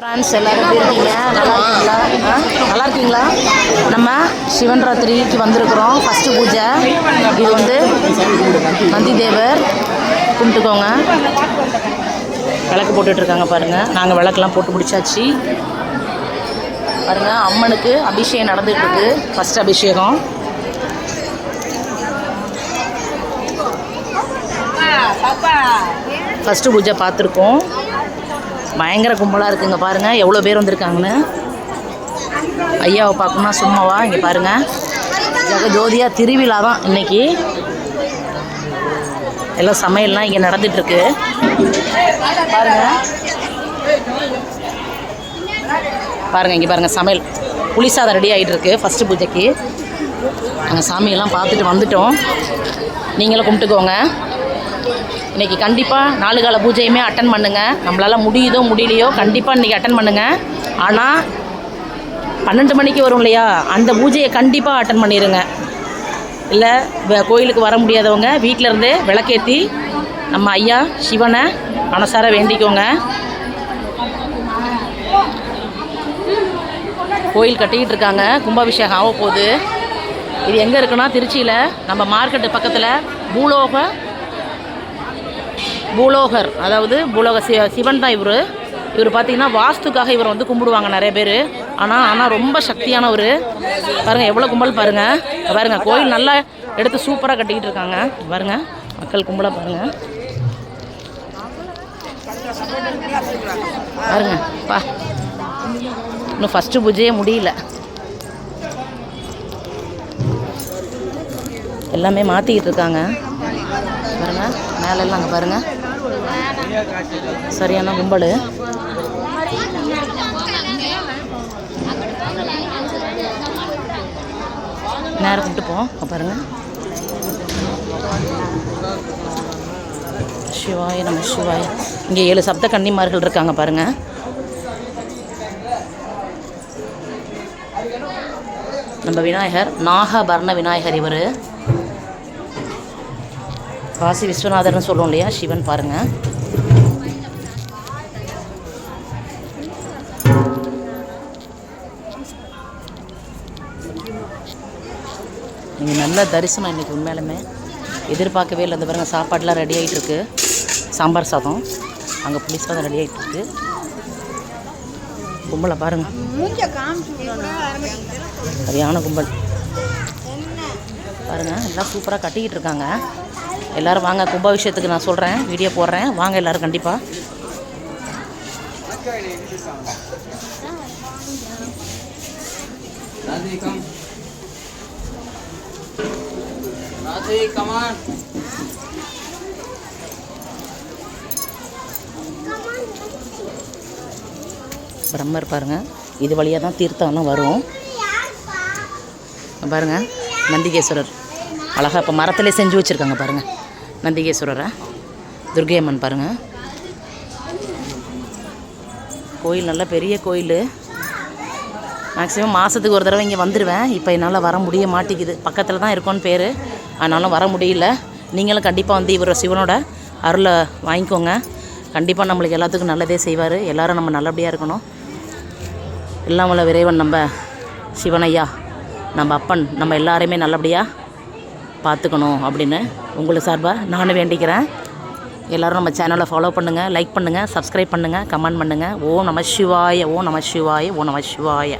Friends எல்லாரும் எப்படி இருக்கீங்க? நல்லா இருக்கீங்களா? நல்லா இருக்கீங்களா? நம்ம சிவன் ராத்திரிக்கு வந்திருக்கிறோம். ஃபஸ்ட்டு பூஜை. இது வந்து நந்தி தேவர் கும்பிட்டுக்கோங்க. விளக்கு போட்டுட்ருக்காங்க இருக்காங்க நாங்கள் விளக்கெல்லாம் போட்டு பிடிச்சாச்சு பாருங்கள் அம்மனுக்கு அபிஷேகம் நடந்துகிட்ருக்கு இருக்கு. அபிஷேகம். ஃபஸ்ட்டு பூஜை பார்த்துருக்கோம். பயங்கர கும்பலாக இருக்குங்க பாருங்கள் எவ்வளோ பேர் வந்திருக்காங்கன்னு? ஐயாவை பார்க்கணும்னா சும்மாவா? இங்கே பாருங்கள் ஜெகஜோதியாக திருவிழா தான் இன்றைக்கி எல்லாம் சமையல்லாம் இங்கே நடந்துட்டுருக்கு. பாருங்கள் பாருங்கள் இங்கே பாருங்கள் சமையல். புளிசாதம் ரெடி ஆகிட்டு இருக்கு ஃபஸ்ட்டு பூஜைக்கு. நாங்கள் சாமியெல்லாம் பார்த்துட்டு வந்துட்டோம். நீங்களும் கும்பிட்டுக்கோங்க. இன்னைக்கு கண்டிப்பாக நாலு கால பூஜையுமே அட்டன் பண்ணுங்கள் நம்மளால் முடியுதோ முடியலையோ கண்டிப்பாக இன்றைக்கி அட்டன் பண்ணுங்கள் ஆனால் பன்னெண்டு மணிக்கு வரும் இல்லையா? அந்த பூஜையை கண்டிப்பாக அட்டன் பண்ணிடுங்க இல்லை கோயிலுக்கு வர முடியாதவங்க வீட்டிலருந்து விளக்கேற்றி நம்ம ஐயா சிவனை மனசார வேண்டிக்கோங்க. கோயில் கட்டிக்கிட்டு இருக்காங்க. கும்பாபிஷேகம் ஆக போகுது இது எங்கே இருக்குன்னா திருச்சியில் நம்ம மார்க்கெட்டு பக்கத்தில் பூலோக பூலோகர் அதாவது பூலோக சி சிவன் தான் இவர். இவர் பார்த்தீங்கன்னா வாஸ்துக்காக இவர் வந்து கும்பிடுவாங்க நிறைய பேர். ஆனால் ஆனால் ரொம்ப சக்தியானவர். பாருங்கள் எவ்வளோ கும்பல் பாருங்கள் பாருங்கள் கோயில் நல்லா எடுத்து சூப்பராக கட்டிக்கிட்டு இருக்காங்க. பாருங்கள் மக்கள் கும்பலாக பாருங்கள் பாருங்க பா. இன்னும் ஃபஸ்ட்டு பூஜையே முடியல. எல்லாமே மாற்றிக்கிட்டு இருக்காங்க. பாருங்க மேலெல்லாம் அங்கே பாருங்கள் சரியான கும்பல். நேரம் கும்பிட்டுப்போம் போவோம் பாருங்க. சிவாய நம்ம சிவாய. இங்கே ஏழு சப்த கன்னிமார்கள் இருக்காங்க பாருங்க. நம்ம விநாயகர் நாகபரண விநாயகர் இவர். காசி விஸ்வநாதர்னு சொல்லுவோம் இல்லையா? சிவன் பாருங்கள் நீங்கள் நல்ல தரிசனம் இன்னைக்கு உண்மையாலுமே. எதிர்பார்க்கவே இல்லை. இந்த பாருங்க சாப்பாடெலாம் ரெடி ஆகிட்டு இருக்கு. சாம்பார் சாதம். அங்கே புளி சாதம் ரெடி ஆகிட்டு இருக்கு. கும்பலை பாருங்கள் சரியான கும்பல். பாருங்கள் எல்லாம் சூப்பராக கட்டிக்கிட்டு இருக்காங்க. எல்லாரும் வாங்க கும்பாபிஷேகத்துக்கு நான் சொல்கிறேன் வீடியோ போடுறேன். வாங்க எல்லாரும் கண்டிப்பாக on. பிரம்மர் பாருங்க. இது வழியாக தான் தீர்த்தம்லாம் வரும். பாருங்க நந்திகேஸ்வரர். அழகா இப்போ மரத்திலே செஞ்சு வச்சுருக்காங்க பாருங்க. நந்திகேஸ்வரரை? துர்கை அம்மன் பாருங்க. கோயில் நல்ல பெரிய கோயில். மேக்ஸிமம் மாதத்துக்கு ஒரு தடவை இங்கே வந்துடுவேன் இப்போ என்னால் வர முடிய மாட்டேங்குது. பக்கத்தில் தான் இருக்கோன்னு பேர். ஆனாலும் வர முடியல. நீங்களும் கண்டிப்பாக வந்து இவரோட சிவனோட அருளை வாங்கிக்கோங்க. கண்டிப்பாக நம்மளுக்கு எல்லாத்துக்கும் நல்லதே செய்வார். எல்லோரும் நம்ம நல்லபடியாக இருக்கணும். எல்லாம் உள்ள விரைவன் நம்ம சிவனையா நம்ம அப்பன் நம்ம எல்லாரையுமே நல்லபடியாக பார்த்துக்கணும் அப்படின்னு உங்களுக்கு சார்பாக நானும் வேண்டிக்கிறேன். எல்லோரும் நம்ம சேனலை ஃபாலோ பண்ணுங்கள் லைக் பண்ணுங்கள் சப்ஸ்கிரைப் பண்ணுங்கள் கமெண்ட் பண்ணுங்கள் ஓ நம சிவாய ஓ நம சிவாய ஓ நம சிவாய.